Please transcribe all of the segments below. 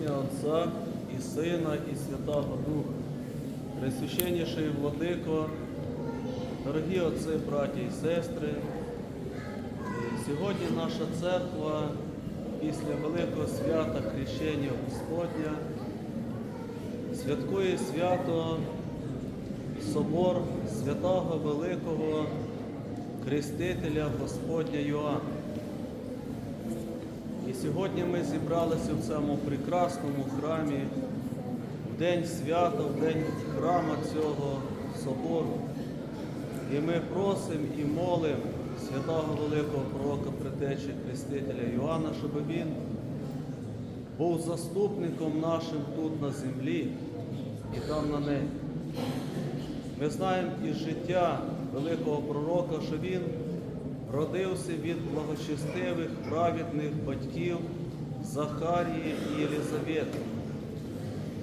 Ім'я Отця і Сина, і Святого Духа. Пресвященніший Владико, дорогі отці, браті і сестри, е, сьогодні наша церква після Великого свята Хрещення Господня святкує свято Собор святого Великого Крестителя Господня Йоанна. І сьогодні ми зібралися в цьому прекрасному храмі в день свята, в день храма цього собору. І ми просимо і молимо святого великого пророка Притечі Хрестителя Йоанна, щоб він був заступником нашим тут на землі і там на небі. Ми знаємо із життя великого пророка, що він родився від благочестивих, праведних батьків Захарії і Єлизавети.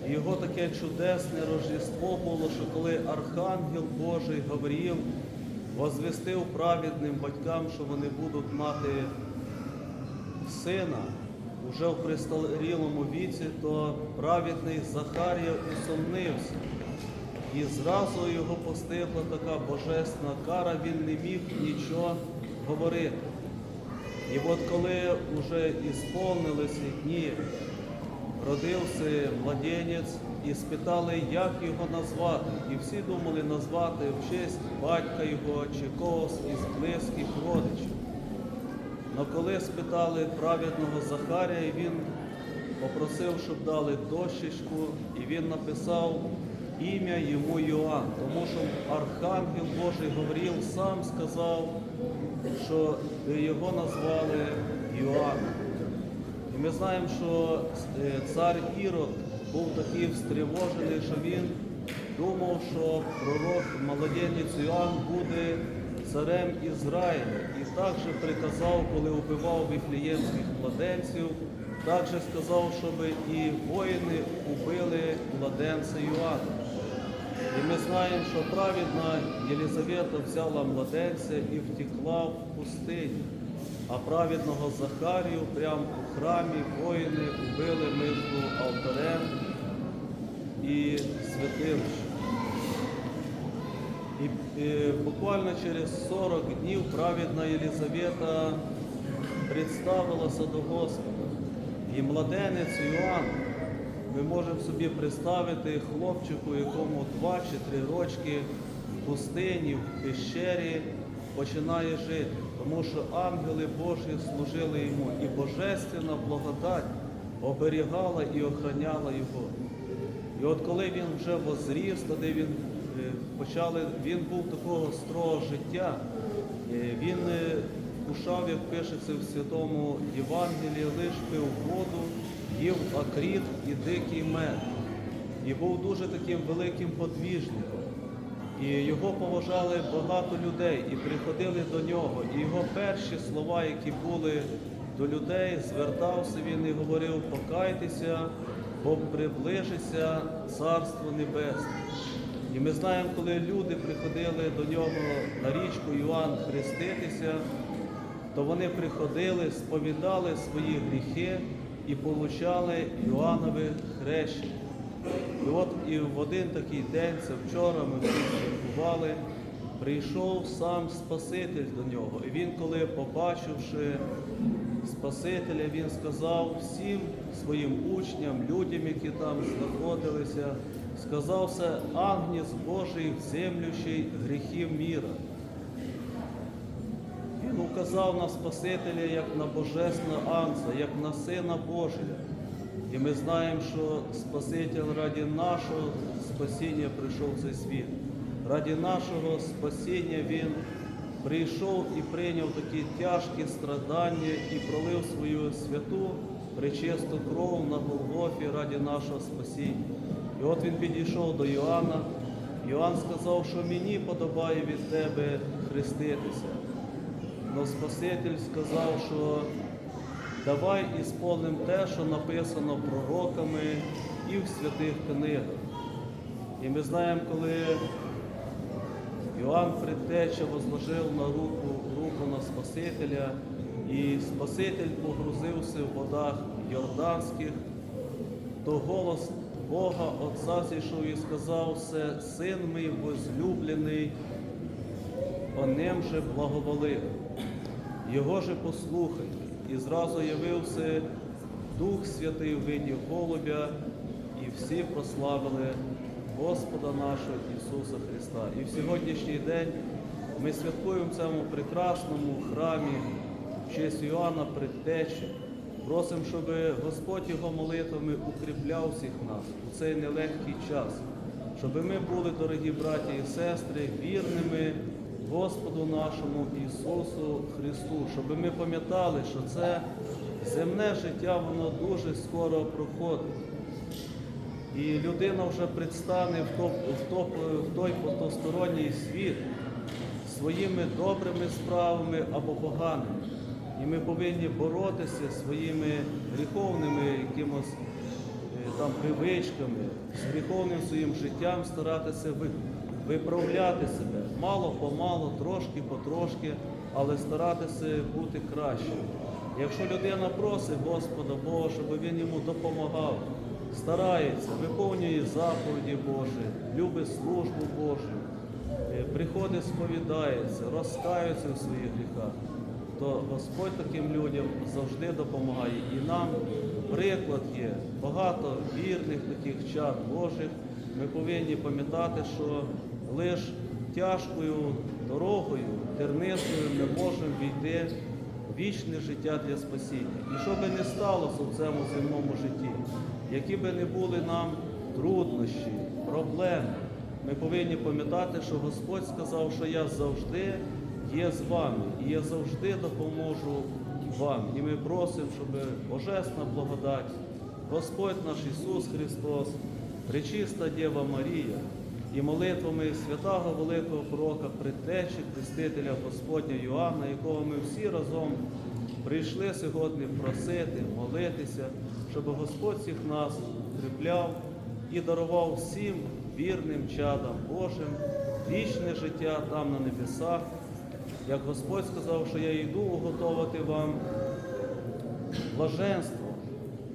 Його таке чудесне Рождество було, що коли Архангел Божий Гавріїл возвестив праведним батькам, що вони будуть мати сина уже в престарілому віці, то праведний Захарія усомнився. І зразу його постигла така божественна кара, він не міг нічого говорити. І от коли вже ісполнилися дні, родився младенець і спитали, як його назвати. І всі думали назвати в честь батька його чи когось із близьких родичів. Но коли спитали праведного Захарія, він попросив, щоб дали дощечку, і він написав ім'я йому Йоанн, тому що Архангел Божий Гавріл сам сказав, що його назвали Йоанном. І ми знаємо, що е, цар Ірод був такий стривожений, що він думав, що пророк молоденець Йоанн буде царем Ізраїля. І також приказав, коли вбивав віфліємських младенців, також сказав, щоб і воїни убили младенця Йоанна. І ми знаємо, що праведна Єлизавета взяла младенця і втекла в пустиню, а праведного Захарію прямо у храмі воїни убили між алтарем і святилищем. І е, буквально через 40 днів праведна Єлизавета представилася до Господа. І младенець Іоанн, ми можемо собі представити хлопчику, якому 2 чи 3 рочки в пустині, в пещері починає жити, тому що ангели Божі служили йому, і божественна благодать оберігала і охраняла його. І от коли він вже возріс, тоді він е, почали, він був такого строго життя, Е, він е, як пишеться в святому Євангелії, лиш пив воду, їв акріт і дикий мед. І був дуже таким великим подвіжником. І його поважали багато людей і приходили до нього. І його перші слова, які були до людей, звертався він і говорив, покайтеся, бо приближиться Царство Небесне. І ми знаємо, коли люди приходили до нього на річку Іоанн хреститися, то вони приходили, сповідали свої гріхи і получали Іоаннове хрещення. І от і в один такий день, це вчора ми святкували, прийшов сам Спаситель до нього. І він, коли побачивши Спасителя, він сказав всім своїм учням, людям, які там знаходилися, сказав це Агнець Божий, землющий гріхів міра. Він на Спасителя як на Божественного Ангела, як на Сина Божого. І ми знаємо, що Спаситель раді нашого спасіння прийшов в цей світ. Раді нашого спасіння Він прийшов і прийняв такі тяжкі страдання і пролив свою святу пречисту кров на Голгофі раді нашого спасіння. І от він підійшов до Йоанна. Йоанн сказав, що мені подобає від тебе хреститися. Но Спаситель сказав, що давай ісполним те, що написано пророками і в святих книгах. І ми знаємо, коли Іоанн Предтеча возложив на руку, руку на Спасителя, і Спаситель погрузився в водах Йорданських, то голос Бога Отця зійшов і сказав все, син мій возлюблений, о нем же благоволив. Його же послухайте. І зразу явився Дух Святий в виді голубя, і всі прославили Господа нашого Ісуса Христа. І в сьогоднішній день ми святкуємо в цьому прекрасному храмі в честь Іоанна Предтечі. Просимо, щоб Господь його молитвами укріпляв всіх нас у цей нелегкий час, щоб ми були, дорогі браті і сестри, вірними Господу нашому Ісусу Христу, щоб ми пам'ятали, що це земне життя, воно дуже скоро проходить. І людина вже предстане в, топ, в, топ, в той потосторонній світ своїми добрими справами або поганими. І ми повинні боротися своїми гріховними якимось е, там привичками, з гріховним своїм життям старатися ви- виправляти себе мало помалу, трошки потрошки, але старатися бути кращим. Якщо людина просить Господа Бога, щоб він йому допомагав, старається, виконує заповіді Божі, любить службу Божу, е, приходить, сповідається, розкаюється в своїх гріхах, то Господь таким людям завжди допомагає. І нам приклад є багато вірних таких чад Божих. Ми повинні пам'ятати, що лише тяжкою дорогою, тернистою ми можемо війти в вічне життя для спасіння. І що би не сталося в цьому земному житті, які би не були нам труднощі, проблеми, ми повинні пам'ятати, що Господь сказав, що я завжди є з вами, і я завжди допоможу вам. І ми просимо, щоб Божесна благодать, Господь наш Ісус Христос, Пречиста Дєва Марія і молитвами святого великого пророка Предтечі, Хрестителя Господня Йоанна, якого ми всі разом прийшли сьогодні просити, молитися, щоб Господь всіх нас укріпляв і дарував всім вірним чадам Божим вічне життя там на небесах. Як Господь сказав, що я йду уготовати вам блаженство,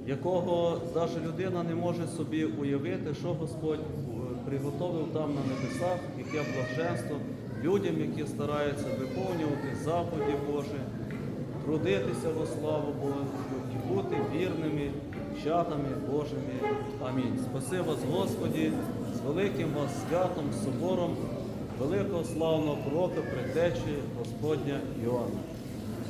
якого навіть людина не може собі уявити, що Господь приготовив там на небесах, яке блаженство людям, які стараються виконувати заповіді Божі, трудитися во славу Божу і бути вірними чадами Божими. Амінь. Спаси вас, Господі, з великим вас святом, собором великого славного пророка, предтечі Господня Іоанна.